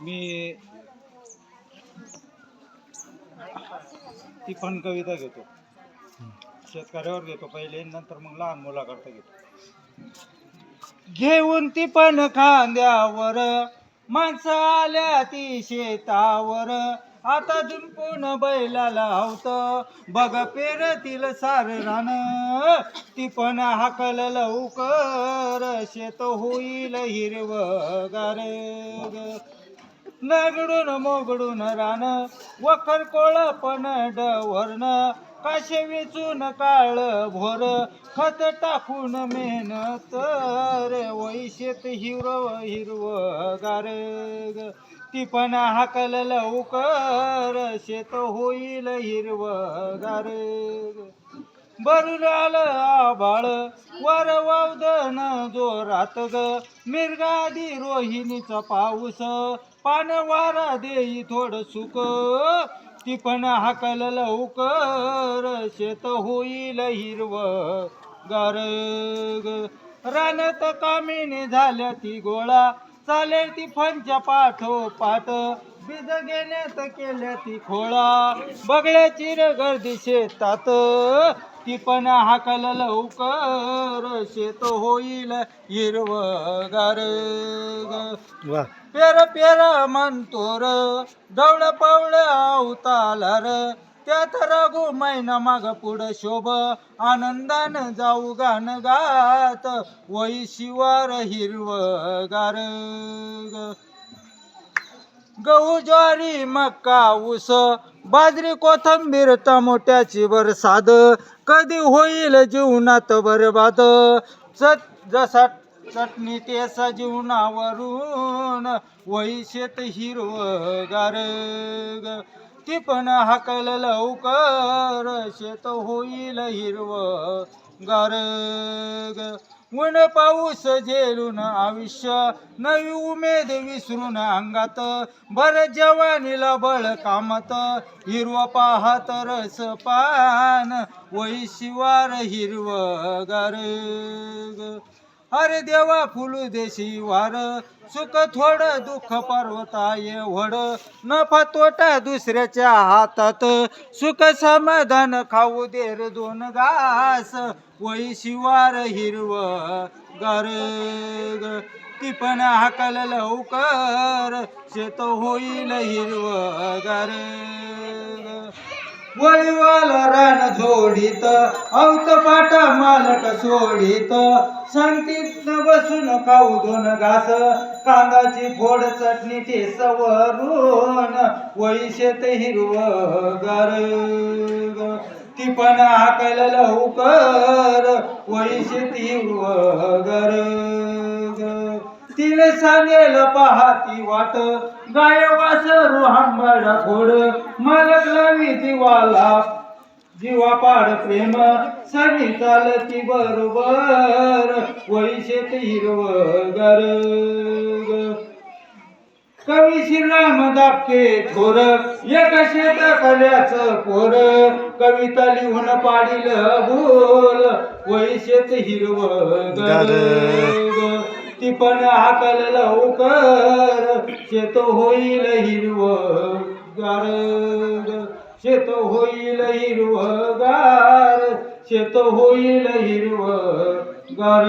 मी ती पण कविता घेतो. शेतकऱ्यावर घेतो पहिले नंतर मग लहान मुलाकरता घेतो. घेऊन ती पण खांद्यावर माणसं आल्या ती शेतावर. आता जुंपून बैलाला लावत बघ पेरतील सार रान. ती पण हाकल लवकर शेत होईल हिरवगार. नगडून मोगडून रान वखर कोळ पण डवरण काशे वेचून काळ भोर खत टाकून मेहनत रे वैशेत हिरव हिरव गार ग. ती पण हाकल लवकर शेत होईल हिरव गार बरून आलं आबाळ वर वावदन जोरात ग मिरगादी रोहिणीचा पाऊस पान वारा देई थोड सुक ती पण हाकल लवकर. शेत होईल हिरव गार ग. कामिनी झाल्या ती गोळा. चालेल ती पाठो पाठोपाठ बीज घेण्यात केल्या ती खोळा. बगड्याची चिर गर्दी शेतात. ती पण हाकल लवकर शेत होईल हिरव गार. वा. पेर पेर म्हणतो र डवळ पावळ र त्यात रागो मैना माग पुढं शोभ आनंदान जाऊ गाण गात. वै शिवार हिरव गार. ग. गहू ज्वारी मक्का ऊस बाजरी कोथंबीर टमोट्याची बरसाद कधी होईल जीवनात बरबाद? चट जसा चटणी तेसा जीवनावरून वैशेत हिरव गार ग. ती पण हाकल लवकर शेत होईल हिरव गार ऊन पाऊस झेलून आयुष्य नवी उमेद विसरून अंगात. बर जवानीला बळ कामात हिरव पाहत रस पान वै शिवार हिरव गार. अरे देवा फुलू देशी वार सुख थोड दुःख पर्वता वड. नफा तोटा दुसऱ्याच्या हातात. सुख समाधान खाऊ देर दोन घास वही शिवार हिरव गार ग. ती पण हाकल लवकर. शेत होईल हिरव गार वळीवाल रान जोडीत. औत पाटा मालक सोडीत. संगतीत बसून खाऊ दोन घास कांदाची फोड चटणी ठेसवरून वैशेत हिरव गर ती पण हाकल लवकर वैशेत हिरव गर ग. तिने सांगेल पाहाती वाट गायवास वासरू खोड मालक लावी दिवाला जीवा पाड प्रेम सनी चालती बरोबर वैशेत हिरव गर कवी श्रीराम दापके थोर एक शेत कल्याचं पोर. कविता लिहून पाडील बोल वैशेत हिरव ती पण हाकल लवकर शेत होईल हिरव गार शेत होईल हिरव गार शेत होईल हिरव गार